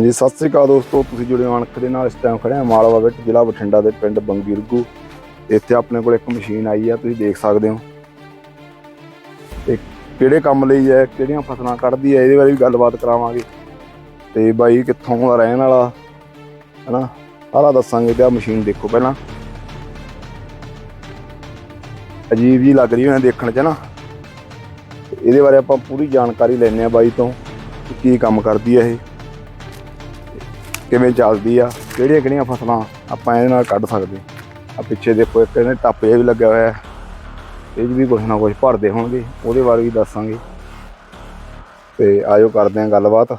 ਹਾਂਜੀ, ਸਤਿ ਸ੍ਰੀ ਅਕਾਲ ਦੋਸਤੋ, ਤੁਸੀਂ ਜੁੜੇ ਹੋ ਅਣਖ ਦੇ ਨਾਲ, ਇਸ ਟਾਈਮ ਖੜੇ ਹਾਂ ਮਾਲਵਾ ਵਿੱਚ, ਜ਼ਿਲ੍ਹਾ ਬਠਿੰਡਾ ਦੇ ਪਿੰਡ ਬੰਗੀਰਗੂ ਇੱਥੇ ਆਪਣੇ ਕੋਲ ਇੱਕ ਮਸ਼ੀਨ ਆਈ ਆ, ਤੁਸੀਂ ਦੇਖ ਸਕਦੇ ਹੋ। ਤੇ ਕਿਹੜੇ ਕੰਮ ਲਈ ਹੈ, ਕਿਹੜੀਆਂ ਫਸਲਾਂ ਕੱਢਦੀ ਹੈ, ਇਹਦੇ ਬਾਰੇ ਵੀ ਗੱਲਬਾਤ ਕਰਾਵਾਂਗੇ। ਤੇ ਬਾਈ ਕਿੱਥੋਂ ਦਾ ਰਹਿਣ ਵਾਲਾ, ਹਨਾ? ਸਾਰਾ ਦੱਸਾਂਗੇ ਤੇ ਆ ਮਸ਼ੀਨ ਦੇਖੋ ਪਹਿਲਾਂ। ਅਜੀਬ ਜੀ ਲੱਗ ਰਹੀ ਹੈ ਦੇਖਣ 'ਚ ਨਾ। ਇਹਦੇ ਬਾਰੇ ਆਪਾਂ ਪੂਰੀ ਜਾਣਕਾਰੀ ਲੈਣੇ ਆ ਬਾਈ ਤੋਂ ਕੀ ਕੰਮ ਕਰਦੀ ਹੈ ਇਹ। ਕਿਵੇਂ ਚੱਲਦੀ ਆ, ਕਿਹੜੀਆਂ ਕਿਹੜੀਆਂ ਫਸਲਾਂ ਆਪਾਂ ਇਹਦੇ ਨਾਲ ਕੱਢ ਸਕਦੇ ਆ ਪਿੱਛੇ ਦੇਖੋ ਇੱਕ ਇਹਨੇ ਟੱਪ ਵੀ ਲੱਗਿਆ ਹੋਇਆ ਹੈ। ਇਹ 'ਚ ਵੀ ਕੁਛ ਨਾ ਕੁਛ ਭਰਦੇ ਹੋਣਗੇ, ਉਹਦੇ ਬਾਰੇ ਵੀ ਦੱਸਾਂਗੇ। ਤੇ ਆਇਓ ਕਰਦੇ ਆਂ ਗੱਲਬਾਤ।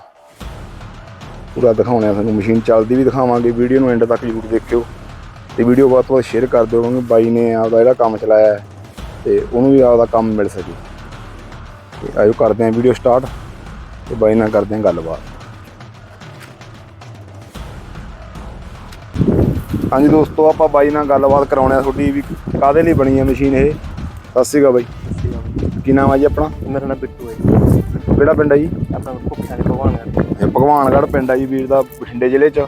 ਪੂਰਾ ਦਿਖਾਉਣੇ ਆ ਤੁਹਾਨੂੰ, ਮਸ਼ੀਨ ਚੱਲਦੀ ਵੀ ਦਿਖਾਵਾਂਗੇ, ਵੀਡੀਓ ਨੂੰ ਐਂਡ ਤੱਕ ਜ਼ਰੂਰ ਦੇਖਿਓ। ਤੇ ਵੀਡੀਓ ਵੱਧ ਤੋਂ ਵੱਧ ਸ਼ੇਅਰ ਕਰ ਦਿਓ, ਕਿਉਂਕਿ ਬਾਈ ਨੇ ਆਪਦਾ ਜਿਹੜਾ ਕੰਮ ਚਲਾਇਆ ਹੈ, ਤੇ ਉਹਨੂੰ ਵੀ ਆਪਦਾ ਕੰਮ ਮਿਲ ਸਕੇ। ਤੇ ਆਇਓ ਕਰਦੇ ਆਂ ਵੀਡੀਓ ਸਟਾਰਟ ਤੇ ਬਾਈ ਨਾਲ ਕਰਦੇ ਆਂ ਗੱਲਬਾਤ। ਹਾਂਜੀ ਦੋਸਤੋ ਆਪਾਂ ਬਾਈ ਨਾਲ ਗੱਲਬਾਤ ਕਰਾਉਣੇ ਆ ਤੁਹਾਡੀ ਵੀ ਕਾਦੇ ਲਈ ਬਣੀ ਹੈ ਮਸ਼ੀਨ ਇਹ ਸਤਿ ਸ਼੍ਰੀ ਅਕਾਲ ਬਾਈ ਕੀ ਨਾਮ ਹੈ ਜੀ ਆਪਣਾ ਮੇਰਾ ਨਾਮ ਬਿੱਟੂ ਹੈ ਜੀ। ਕਿਹੜਾ ਪਿੰਡ ਹੈ ਜੀ ਆਪਣਾ ਭੁੱਖਿਆ ਦੇ ਭਗਵਾਨ ਕਰ ਇਹ ਭਗਵਾਨਗੜ੍ਹ ਪਿੰਡ ਹੈ ਜੀ ਵੀਰ ਦਾ ਬਠਿੰਡੇ ਜ਼ਿਲ੍ਹੇ 'ਚ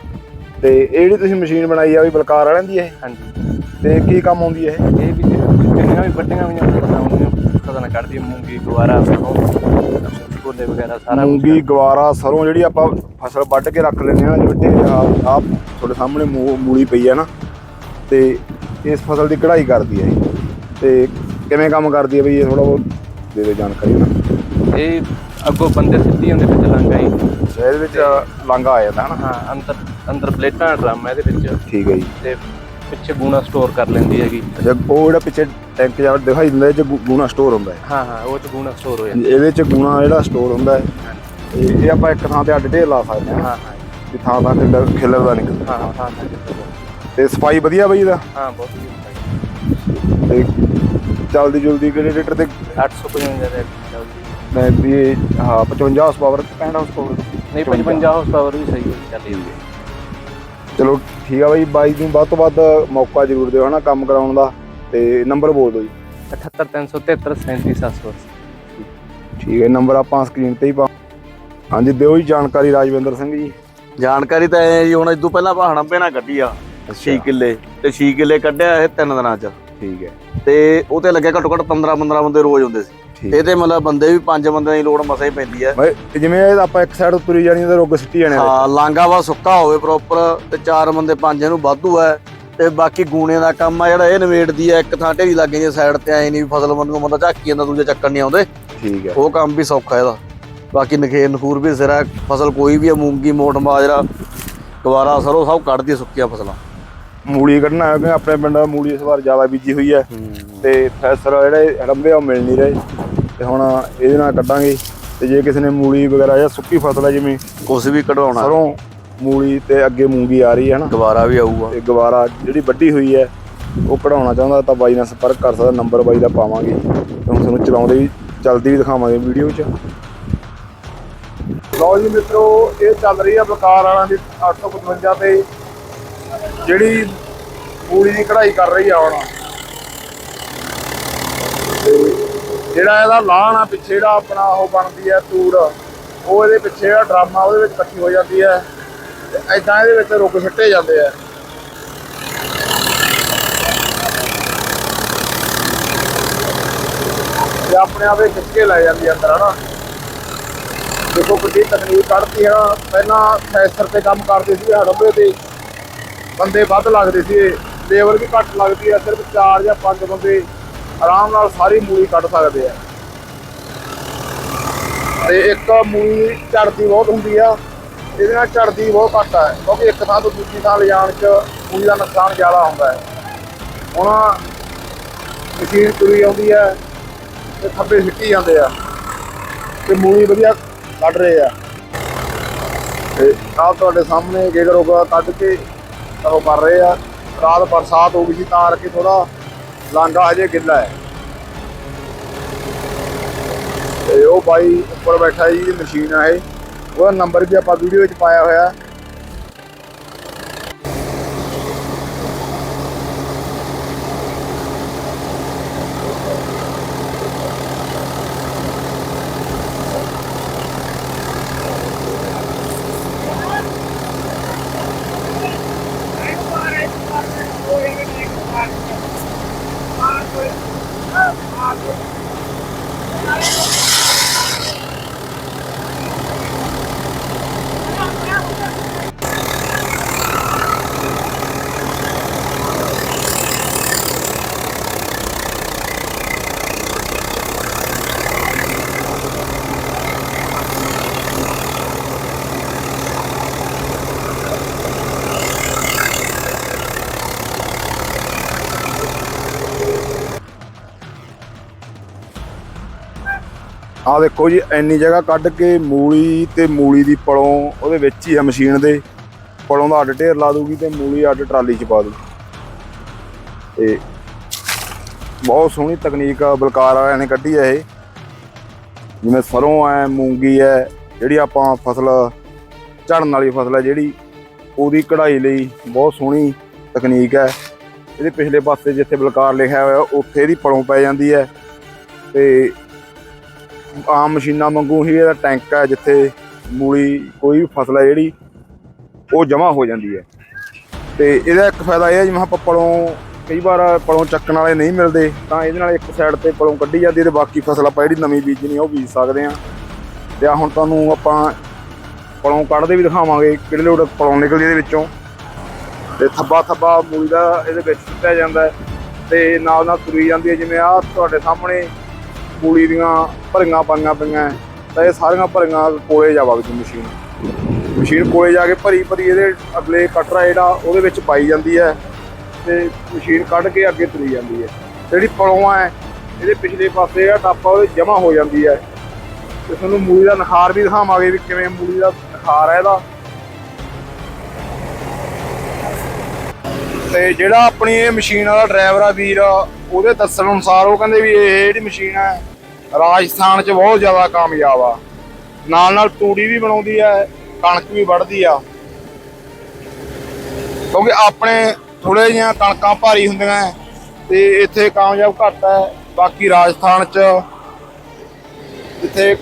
ਤੇ ਇਹ ਜਿਹੜੀ ਤੁਸੀਂ ਮਸ਼ੀਨ ਬਣਾਈ ਆ ਵੀ ਬਲਕਾਰ ਵਾਲਿਆਂ ਦੀ ਇਹ ਹਾਂਜੀ ਤੇ ਕੀ ਕੰਮ ਆਉਂਦੀ ਹੈ ਇਹ ਇਹ ਵੀ ਕਿੰਨੀਆਂ ਵੀ ਵੱਡੀਆਂ ਹੋਈਆਂ ਫਸਲਾਂ ਨਾਲ ਕੱਢਦੀ ਮੂੰਗੀ ਗਵਾਰਾ ਸਰੋਂ ਛੋਲੇ ਵਗੈਰਾ ਸਾਰਾ ਕੁਛ ਮੂੰਗੀ ਗਵਾਰਾ ਸਰੋਂ ਜਿਹੜੀ ਆਪਾਂ ਫਸਲ ਵੱਢ ਕੇ ਰੱਖ ਲੈਂਦੇ ਆ ਜਿਵੇਂ ਆਪ ਆਪ ਤੁਹਾਡੇ ਸਾਹਮਣੇ ਮੂ- ਮੂਲੀ ਪਈ ਹੈ ਨਾ ਤੇ ਇਸ ਫਸਲ ਦੀ ਕਢਾਈ ਕਰਦੀ ਹੈ ਇਹ ਤੇ ਕਿਵੇਂ ਕੰਮ ਕਰਦੀ ਹੈ ਬਈ ਇਹ ਥੋੜਾ ਬਹੁਤ ਦੇ ਦੇ ਜਾਣਕਾਰੀ ਨਾ। ਇਹ ਅੱਗੋਂ ਬੰਦੇ ਸਿੱਧੀ ਹੁੰਦੇ ਵਿੱਚ ਲੰਗਾ ਹੀ ਇਹਦੇ ਵਿੱਚ ਲਾਂਗਾ ਆ ਜਾਂਦਾ ਹੈ ਨਾ। ਹਾਂ ਅੰਦਰ ਅੰਦਰ ਪਲੇਟਾਂ ਡਰਮ ਹੈ ਇਹਦੇ ਵਿੱਚ। ਠੀਕ ਹੈ ਜੀ। ਤੇ ਪਿੱਛੇ ਗੂਣਾ ਸਟੋਰ ਕਰ ਲੈਂਦੀ ਹੈਗੀ। ਅੱਛਾ ਉਹ ਜਿਹੜਾ ਪਿੱਛੇ ਟੈਂਕ ਜਿਹਾ ਦਿਖਾਈ ਦਿੰਦਾ ਇਹ ਚ ਗੁ- ਗੂਣਾ ਸਟੋਰ ਹੁੰਦਾ ਹੈ। ਹਾਂ ਹਾਂ ਉਹ ਚ ਗੂਣਾ ਸਟੋਰ ਹੋ ਜਾਂਦਾ। ਇਹਦੇ ਚ ਗੂਣਾ ਜਿਹੜਾ ਸਟੋਰ ਹੁੰਦਾ ਹੈ ਤੇ ਇਹ ਆਪਾਂ ਇੱਕ ਥਾਂ ਤੇ ਅੱਡ ਢੇਰ ਲਾ ਸਕਦੇ ਹਾਂ। ਹਾਂ ਹਾਂ। ਵੀ ਥਾਂ ਥਾਂ ਖਿਲਰ ਖਿਲਰਦਾ ਨਹੀਂ ਹਾਂ ਹਾਂ ਹਾਂ ਹਾਂ ਤੇ ਸਫ਼ਾਈ ਵਧੀਆ ਬਈ ਇਹਦਾ? ਹਾਂ ਬਹੁਤ ਵਧੀਆ ਤੇ ਚੱਲਦੀ ਜੁਲਦੀ ਕਿਹੜੇ ਰੇਟਰ ਤੇ? 855 ਦੇ ਮੈਂ ਵੀ ਇਹ ਹਾਂ 55 ਹਾਰਸ ਪਾਵਰ 65 ਹਾਰਸ ਪਾਵਰ ਨਹੀਂ 55 ਹਾਰਸ ਪਾਵਰ ਵੀ ਸਹੀ ਹੈ ਚੱਲੀ ਹੁੰਦੀ ਚਲੋ ਠੀਕ ਆ ਬਾਈ ਬਾਈ ਨੂੰ ਵੱਧ ਤੋਂ ਵੱਧ ਮੌਕਾ ਜ਼ਰੂਰ ਦਿਓ ਹਨਾ ਕੰਮ ਕਰਾਉਣ ਦਾ ਤੇ ਨੰਬਰ ਬੋਲ ਦਿਓ ਜੀ। 78373 37780 ਠੀਕ ਹੈ ਨੰਬਰ ਆਪਾਂ ਸਕਰੀਨ ਤੇ ਹੀ ਪਾ ਹਾਂਜੀ ਦਿਓ ਜੀ ਜਾਣਕਾਰੀ ਰਾਜਵਿੰਦਰ ਸਿੰਘ ਜੀ। ਜਾਣਕਾਰੀ ਤਾਂ ਇਹ ਜੀ ਹੁਣ ਇਦੋਂ ਪਹਿਲਾਂ ਪਹਾੜਾਂ ਪੈਣਾ ਕੱਢੀ ਆ 6 ਕਿੱਲੇ। ਤੇ 6 ਕਿੱਲੇ ਕੱਢਿਆ ਇਹ 3 ਦਿਨਾਂ ਚ। ਠੀਕ ਹੈ। ਤੇ ਉਹ ਤੇ ਲੱਗਿਆ ਘੱਟੋ ਘੱਟ 15 15 ਬੰਦੇ ਰੋਜ਼ ਹੁੰਦੇ ਸੀ। ਠੀਕ। ਇਹ ਤੇ ਮਤਲਬ ਬੰਦੇ ਵੀ 5 ਬੰਦਿਆਂ ਦੀ ਲੋੜ ਮਸਾਂ ਹੀ ਪੈਂਦੀ ਹੈ। ਬਾਈ ਜਿਵੇਂ ਇਹ ਆਪਾਂ ਇੱਕ ਸਾਈਡ ਤੁਰੀ ਜਾਣੀ ਤੇ ਰੁੱਗ ਸਿੱਟੀ ਜਾਣੇ ਹਾਂ ਲਾਂਗਾ ਵਾ ਸੁੱਕਾ ਹੋਵੇ ਪ੍ਰੋਪਰ ਤੇ ਚਾਰ ਬੰਦੇ ਪੰਜ ਇਹਨੂੰ ਵਾਧੂ ਹੈ ਤੇ ਬਾਕੀ ਗੂਣੇ ਦਾ ਕੰਮ ਆ ਜਿਹੜਾ ਇਹ ਨਵੇੜਦੀ ਹੈ ਇੱਕ ਥਾਂ ਢੇਰੀ ਲੱਗੇ ਜੇ ਸਾਈਡ ਤੇ ਐ ਨਹੀਂ ਫਸਲ ਬੰਦ ਨੂੰ ਬੰਦਾ ਝਾਕੀ ਜਾਂਦਾ ਦੂਜੇ ਚੱਕਰ ਨਹੀਂ ਆਉਂਦੇ। ਠੀਕ ਹੈ। ਉਹ ਕੰਮ ਵੀ ਸੌਖਾ ਇਹਦਾ। ਬਾਕੀ ਨਖੇਰ ਨਖੂਰ ਵੀ ਸਿਰਾ ਫਸਲ ਕੋਈ ਵੀ ਆ ਮੂੰਗੀ ਮੋਟ ਬਾਜਰਾ ਗਵਾਰਾ ਸਰੋਂ ਸਭ ਕੱਢਦੀ ਸੁੱਕੀਆਂ ਫਸਲਾਂ। ਮੂਲੀ ਕੱਢਣਾ ਹੈ ਕਿ ਆਪਣੇ ਪਿੰਡ ਮੂਲੀ ਇਸ ਵਾਰ ਜ਼ਿਆਦਾ ਬੀਜੀ ਹੋਈ ਹੈ। ਤੇ ਫੈਸਰ ਜਿਹੜੇ ਰੰਬੇ ਆ ਉਹ ਮਿਲ ਨਹੀਂ ਰਹੇ। ਤੇ ਹੁਣ ਇਹਦੇ ਨਾਲ ਕੱਢਾਂਗੇ। ਤੇ ਜੇ ਕਿਸੇ ਨੇ ਮੂਲੀ ਵਗੈਰਾ ਜਾਂ ਸੁੱਕੀ ਫਸਲ ਹੈ ਜਿਵੇਂ ਕੁਛ ਵੀ ਕਢਵਾਉਣਾ। ਸਰੋਂ ਮੂਲੀ ਤੇ ਅੱਗੇ ਮੂੰਗੀ ਆ ਰਹੀ ਹੈ ਨਾ। ਗਵਾਰਾ ਵੀ ਆਊਗਾ। ਤੇ ਗਵਾਰਾ ਜਿਹੜੀ ਵੱਡੀ ਹੋਈ ਹੈ ਉਹ ਕਢਾਉਣਾ ਚਾਹੁੰਦਾ ਤਾਂ ਬਾਈ ਨਾਲ ਸੰਪਰਕ ਕਰ ਸਕਦਾ ਨੰਬਰ ਬਾਈ ਦਾ ਪਾਵਾਂਗੇ। ਤੇ ਹੁਣ ਤੁਹਾਨੂੰ ਚਲਾਉਂਦੇ ਵੀ ਚਲਦੀ ਵੀ ਦਿਖਾਵਾਂਗੇ ਵੀਡੀਓ 'ਚ। ਲਓ ਜੀ ਮਿੱਤਰੋ ਇਹ ਚੱਲ ਰਹੀ ਹੈ ਬਕਾਰ ਵਾਲਾਂ ਦੀ 855 ਤੇ ਜਿਹੜੀ ਪੂਰੀ ਦੀ ਕਢਾਈ ਕਰ ਰਹੀ ਆ ਹੁਣ। ਜਿਹੜਾ ਇਹਦਾ ਲਾਣ ਆ, ਪਿੱਛੇ ਜਿਹੜਾ ਆਪਣਾ ਉਹ ਬਣਦੀ ਹੈ ਤੂੜ, ਉਹ ਇਹਦੇ ਪਿੱਛੇ ਜਿਹੜਾ ਡਰਾਮਾ ਉਹਦੇ ਵਿੱਚ ਇਕੱਠੀ ਹੋ ਜਾਂਦੀ ਹੈ ਤੇ ਐਦਾਂ ਇਹਦੇ ਵਿੱਚ ਰੁੱਗ ਸਿੱਟੇ ਜਾਂਦੇ ਆ। ਤੇ ਆਪਣੇ ਆਪੇ ਖਿੱਚ ਕੇ ਲੈ ਜਾਂਦੀ ਅੰਦਰ, ਹਨਾ? ਦੇਖੋ ਕਿੰਨੀ ਤਕਨੀਕ ਕੱਢਦੀ ਆ। ਪਹਿਲਾਂ ਫੈਸਰ ਤੇ ਕੰਮ ਕਰਦੇ ਸੀ, ਹੜੰਬੇ ਤੇ। ਬੰਦੇ ਵੱਧ ਲੱਗਦੇ ਸੀ ਲੇਬਰ ਵੀ ਘੱਟ ਲੱਗਦੀ ਆ, ਸਿਰਫ 4 ਜਾਂ 5 ਬੰਦੇ ਆਰਾਮ ਨਾਲ ਸਾਰੀ ਮੂਲੀ ਕੱਢ ਸਕਦੇ ਆ। ਤੇ ਇੱਕ ਮੂਲੀ ਝੜਦੀ ਬਹੁਤ ਹੁੰਦੀ ਆ, ਇਹਦੇ ਨਾਲ ਝੜਦੀ ਬਹੁਤ ਘੱਟ ਹੈ ਕਿਉਂਕਿ ਇੱਕ ਥਾਂ ਤੋਂ ਦੂਜੀ ਥਾਂ ਲਿਜਾਣ 'ਚ ਮੂਲੀ ਦਾ ਨੁਕਸਾਨ ਜ਼ਿਆਦਾ ਹੁੰਦਾ ਹੈ। ਹੁਣ ਮਸ਼ੀਨ ਤੁਰੀ ਆਉਂਦੀ ਹੈ ਤੇ ਥੱਬੇ ਸਿੱਟੀ ਜਾਂਦੇ ਆ, ਤੇ ਮੂਲੀ ਵਧੀਆ ਕੱਢ ਰਹੇ ਆ। ਤੇ ਆਹ ਤੁਹਾਡੇ ਸਾਹਮਣੇ ਜੇਕਰ ਉਹ ਕੱਢ ਕੇ ਉਹ ਕਰ ਰਹੇ ਆ। ਰਾਤ ਬਰਸਾਤ ਹੋ ਗਈ ਸੀ, ਤਾਂ ਕਰਕੇ ਥੋੜਾ ਲਾਂਗਾ ਹਜੇ ਗਿੱਲਾ ਹੈ। ਤੇ ਉਹ ਬਾਈ ਉੱਪਰ ਬੈਠਾ ਜੀ ਮਸ਼ੀਨ ਆ ਇਹ। ਉਹਦਾ ਨੰਬਰ ਵੀ ਆਪਾਂ ਵੀਡੀਓ ਵਿੱਚ ਪਾਇਆ ਹੋਇਆ। ਆਹ ਦੇਖੋ ਜੀ, ਇੰਨੀ ਜਗ੍ਹਾ ਕੱਢ ਕੇ ਮੂਲੀ ਤੇ ਮੂਲੀ ਦੀ ਪਲੋਂ ਉਹਦੇ ਵਿੱਚ ਹੀ ਆ ਮਸ਼ੀਨ ਦੇ। ਪਲੋਂ ਦਾ ਅੱਡ ਢੇਰ ਲਾ ਦੂਗੀ ਤੇ ਮੂਲੀ ਅੱਡ ਟਰਾਲੀ 'ਚ ਪਾ ਦੂ ਤੇ ਬਹੁਤ ਸੋਹਣੀ ਤਕਨੀਕ ਆ, ਬਲਕਾਰ ਵਾਲਿਆਂ ਨੇ ਕੱਢੀ ਹੈ ਇਹ। ਜਿਵੇਂ ਸਰੋਂ ਹੈ ਮੂੰਗੀ ਹੈ ਜਿਹੜੀ ਆਪਾਂ ਫਸਲ, ਝੜਨ ਵਾਲੀ ਫਸਲ ਹੈ ਜਿਹੜੀ ਉਹਦੀ ਕਢਾਈ ਲਈ ਬਹੁਤ ਸੋਹਣੀ ਤਕਨੀਕ ਹੈ ਇਹਦੇ ਪਿਛਲੇ ਪਾਸੇ ਜਿੱਥੇ ਬਲਕਾਰ ਲਿਖਿਆ ਹੋਇਆ, ਉੱਥੇ ਇਹਦੀ ਪਲੋਂ ਪੈ ਜਾਂਦੀ ਹੈ ਤੇ ਆਮ ਮਸ਼ੀਨਾਂ ਵਾਂਗੂ ਹੀ ਇਹਦਾ ਟੈਂਕ ਹੈ ਜਿੱਥੇ ਮੂਲੀ ਕੋਈ ਵੀ ਫਸਲ ਹੈ ਜਿਹੜੀ ਉਹ ਜਮ੍ਹਾਂ ਹੋ ਜਾਂਦੀ ਹੈ। ਤੇ ਇਹਦਾ ਇੱਕ ਫਾਇਦਾ ਇਹ ਹੈ ਜਿਵੇਂ ਆਪਾਂ ਪਲੋਂ ਕਈ ਵਾਰ ਪਲੋਂ ਚੱਕਣ ਵਾਲੇ ਨਹੀਂ ਮਿਲਦੇ, ਤਾਂ ਇਹਦੇ ਨਾਲ ਇੱਕ ਸਾਈਡ ਤੇ ਪਲੋਂ ਕੱਢੀ ਜਾਂਦੀ ਹੈ ਤੇ ਬਾਕੀ ਫਸਲ ਆਪਾਂ ਜਿਹੜੀ ਨਵੀਂ ਬੀਜਣੀ ਉਹ ਬੀਜ ਸਕਦੇ ਆ ਤੇ ਆ ਹੁਣ ਤੁਹਾਨੂੰ ਆਪਾਂ ਪਲੋਂ ਕੱਢਦੇ ਵੀ ਦਿਖਾਵਾਂਗੇ, ਕਿਹੜੇ ਲੋੜ ਪਲੋਂ ਨਿਕਲਦੀ ਇਹਦੇ ਵਿੱਚੋਂ। ਤੇ ਥੱਬਾ ਥੱਬਾ ਮੂਲੀ ਦਾ ਇਹਦੇ ਵਿੱਚ ਸੁੱਟਿਆ ਜਾਂਦਾ ਹੈ ਤੇ ਨਾਲ ਨਾਲ ਤੁਰੀ ਜਾਂਦੀ ਹੈ, ਜਿਵੇਂ ਆ ਤੁਹਾਡੇ ਸਾਹਮਣੇ ਮੂਲੀ ਦੀਆਂ ਭਰੀਆਂ ਪਾਈਆਂ ਪਈਆਂ ਤਾਂ ਇਹ ਸਾਰੀਆਂ ਭਰੀਆਂ ਕੋਲੇ ਜਾ ਵਗਦੀ ਮਸ਼ੀਨ। ਮਸ਼ੀਨ ਕੋਲੇ ਜਾ ਕੇ ਭਰੀ ਭਰੀ ਇਹਦੇ ਅਗਲੇ ਕਟਰਾ ਜਿਹੜਾ ਉਹਦੇ ਵਿੱਚ ਪਾਈ ਜਾਂਦੀ ਹੈ ਤੇ ਮਸ਼ੀਨ ਕੱਢ ਕੇ ਅੱਗੇ ਤੁਰੀ ਜਾਂਦੀ ਹੈ। ਜਿਹੜੀ ਪਲੋਆਂ ਹੈ, ਇਹਦੇ ਪਿਛਲੇ ਪਾਸੇ ਆ ਟਾਪਾ ਉਹਦੇ ਜਮਾ ਹੋ ਜਾਂਦੀ ਹੈ। ਤੇ ਤੁਹਾਨੂੰ ਮੂਲੀ ਦਾ ਨਖਾਰ ਵੀ ਦਿਖਾਵਾਂਗੇ ਵੀ ਕਿਵੇਂ ਮੂਲੀ ਦਾ ਨਖਾਰ ਹੈ ਇਹਦਾ। ਤੇ ਜਿਹੜਾ ਆਪਣੀ ਇਹ ਮਸ਼ੀਨ ਵਾਲਾ ਡਰਾਈਵਰ ਆ ਵੀਰ, ਉਹਦੇ ਦੱਸਣ ਅਨੁਸਾਰ ਉਹ ਕਹਿੰਦੇ ਵੀ ਇਹ ਜਿਹੜੀ ਮਸ਼ੀਨ ਹੈ ਰਾਜਸਥਾਨ 'ਚ ਬਹੁਤ ਜ਼ਿਆਦਾ ਕਾਮਯਾਬ ਆ। ਨਾਲ ਨਾਲ ਤੂੜੀ ਵੀ ਬਣਾਉਂਦੀ ਹੈ ਕਣਕ ਵੀ ਵੱਢਦੀ ਆ। ਕਿਉਂਕਿ ਆਪਣੇ ਥੋੜੇ ਜਿਹੀਆਂ ਕਣਕਾਂ ਭਾਰੀ ਹੁੰਦੀਆਂ ਹੈ ਤੇ ਇੱਥੇ ਕਾਮਯਾਬ ਘੱਟ ਹੈ ਬਾਕੀ ਰਾਜਸਥਾਨ 'ਚ ਜਿੱਥੇ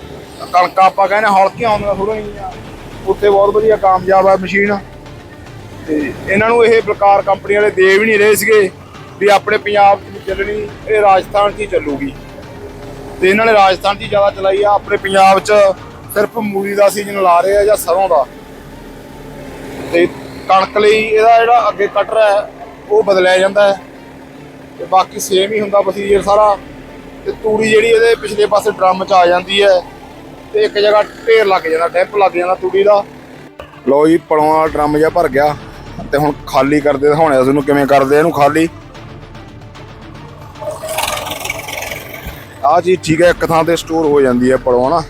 ਕਣਕਾਂ ਆਪਾਂ ਕਹਿੰਦੇ ਹਲਕੀਆਂ ਹੁੰਦੀਆਂ, ਥੋੜ੍ਹੀਆਂ ਜਿਹੀਆਂ। ਉੱਥੇ ਬਹੁਤ ਵਧੀਆ ਕਾਮਯਾਬ ਹੈ ਮਸ਼ੀਨ। ਤੇ ਇਹਨਾਂ ਨੂੰ ਇਹ ਬਲਕਾਰ ਕੰਪਨੀ ਵਾਲੇ ਦੇ ਵੀ ਨਹੀਂ ਰਹੇ ਸੀਗੇ ਵੀ ਆਪਣੇ ਪੰਜਾਬ 'ਚ ਨਹੀਂ ਚੱਲਣੀ, ਇਹ ਰਾਜਸਥਾਨ 'ਚ ਹੀ ਚੱਲੂਗੀ। ਤੇ ਇਹਨਾਂ ਨੇ ਰਾਜਸਥਾਨ 'ਚ ਜ਼ਿਆਦਾ ਚਲਾਈ ਆ, ਆਪਣੇ ਪੰਜਾਬ 'ਚ ਸਿਰਫ ਮੂਲੀ ਦਾ ਸੀਜ਼ਨ ਲਾ ਰਹੇ ਆ ਜਾਂ ਸਰੋਂ ਦਾ। ਤੇ ਕਣਕ ਲਈ ਇਹਦਾ ਜਿਹੜਾ ਅੱਗੇ ਕਟਰ ਹੈ, ਉਹ ਬਦਲਿਆ ਜਾਂਦਾ ਹੈ। ਤੇ ਬਾਕੀ ਸੇਮ ਹੀ ਹੁੰਦਾ ਪ੍ਰੋਸੀਜਰ ਸਾਰਾ। ਤੇ ਤੂੜੀ ਜਿਹੜੀ ਇਹਦੇ ਪਿਛਲੇ ਪਾਸੇ ਡਰਮ 'ਚ ਆ ਜਾਂਦੀ ਹੈ ਤੇ ਇੱਕ ਜਗ੍ਹਾ ਢੇਰ ਲੱਗ ਜਾਂਦਾ ਡੈਂਪ ਲੱਗ ਜਾਂਦਾ ਤੂੜੀ ਦਾ। ਲੋ ਜੀ ਪਲਵਾਂ ਡਰਮ ਜਿਹਾ ਭਰ ਗਿਆ। ਤੇ ਹੁਣ ਖਾਲੀ ਕਰਦੇ ਦਿਖਾਉਣੇ ਆ ਤੁਹਾਨੂੰ ਕਿਵੇਂ ਕਰਦੇ ਇਹਨੂੰ ਖਾਲੀ। ਆ ਚੀਜ਼ ਠੀਕ ਹੈ, ਇੱਕ ਥਾਂ ਤੇ ਸਟੋਰ ਹੋ ਜਾਂਦੀ ਹੈ ਪਲੋਂ ਹਨਾ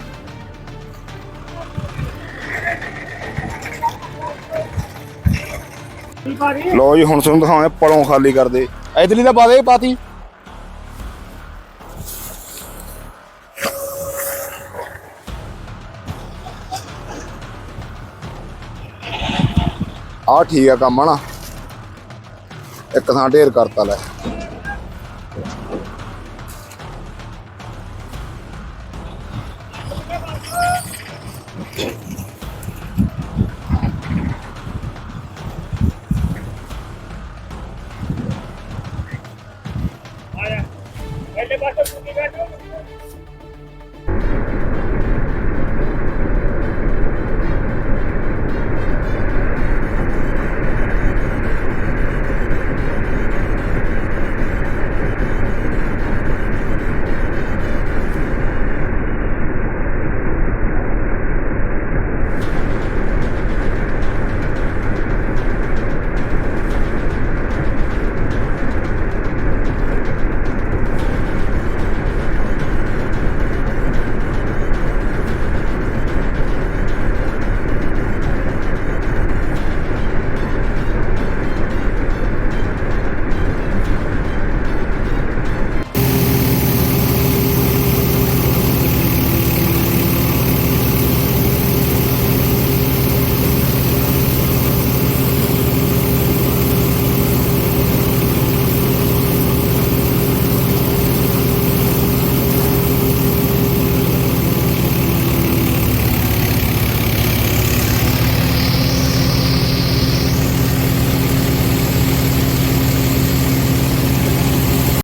ਲੋ ਜੀ, ਹੁਣ ਤੁਹਾਨੂੰ ਦਿਖਾਉਣੇ ਪਲੋਂ ਖਾਲੀ ਕਰਦੇ। ਇਧਰਲੀ ਤਾਂ ਪਾ ਪਾਤੀ। ਆ ਠੀਕ ਆ ਕੰਮ, ਹਨਾ? ਇੱਕ ਥਾਂ ਢੇਰ ਕਰਤਾ ਲੈ। ਇਹਦੇ ਪਾਸੇ ਤੁਸੀਂ ਬੈਠੋ